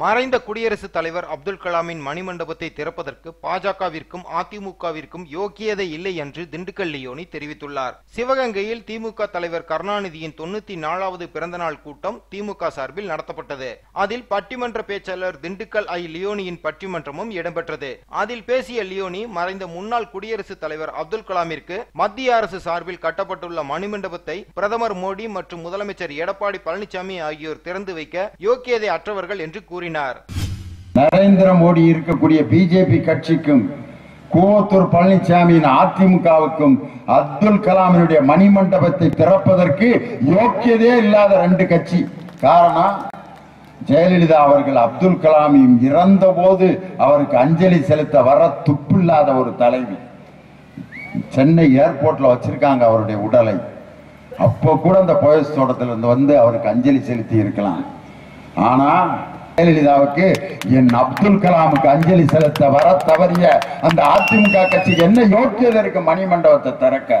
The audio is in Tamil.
மறைந்த குடியரசுத் தலைவர் அப்துல் கலாமின் மணிமண்டபத்தை திறப்பதற்கு பாஜகவிற்கும் அதிமுகவிற்கும் யோக்கியதை இல்லை என்று திண்டுக்கல் லியோனி தெரிவித்துள்ளார். சிவகங்கையில் திமுக தலைவர் கருணாநிதியின் தொண்ணூத்தி நாலாவது பிறந்தநாள் கூட்டம் திமுக சார்பில் நடத்தப்பட்டது. அதில் பட்டிமன்ற பேச்சாளர் திண்டுக்கல் ஐ லியோனியின் பட்டிமன்றமும் இடம்பெற்றது. அதில் பேசிய லியோனி மறைந்த முன்னாள் குடியரசுத் தலைவர் அப்துல் கலாமிற்கு மத்திய அரசு சார்பில் கட்டப்பட்டுள்ள மணிமண்டபத்தை பிரதமர் மோடி மற்றும் முதலமைச்சர் எடப்பாடி பழனிசாமி ஆகியோர் திறந்து வைக்க யோக்கியதை அற்றவர்கள் என்று கூறினார். நரேந்திர மோடி இருக்கக்கூடிய பிஜேபி கட்சிக்கும் கூவத்தூர் பழனிசாமியின் அதிமுகவுக்கும் அப்துல் கலாமினுடைய மணிமண்டபத்தை திறப்பதற்கு யோக்கியதே இல்லாத ரெண்டு கட்சி. காரணம் ஜெயலலிதா அவர்கள் அப்துல் கலாமியும் இறந்த போது அவருக்கு அஞ்சலி செலுத்த வர துப்பில்லாத ஒரு தலைவி. சென்னை ஏர்போர்ட்ல வச்சிருக்காங்க அவருடைய உடலை. அப்போ கூட அந்த போயஸ் தோட்டத்திலிருந்து வந்து அவருக்கு அஞ்சலி செலுத்தி இருக்கலாம். ஆனா ஜெயலலிதாவுக்கு என் அப்துல் கலாமுக்கு அஞ்சலி செலுத்த வர தவறிய அந்த அதிமுக கட்சிக்கு என்ன யோக்கியதை இருக்கு மணிமண்டபத்தை திறக்க?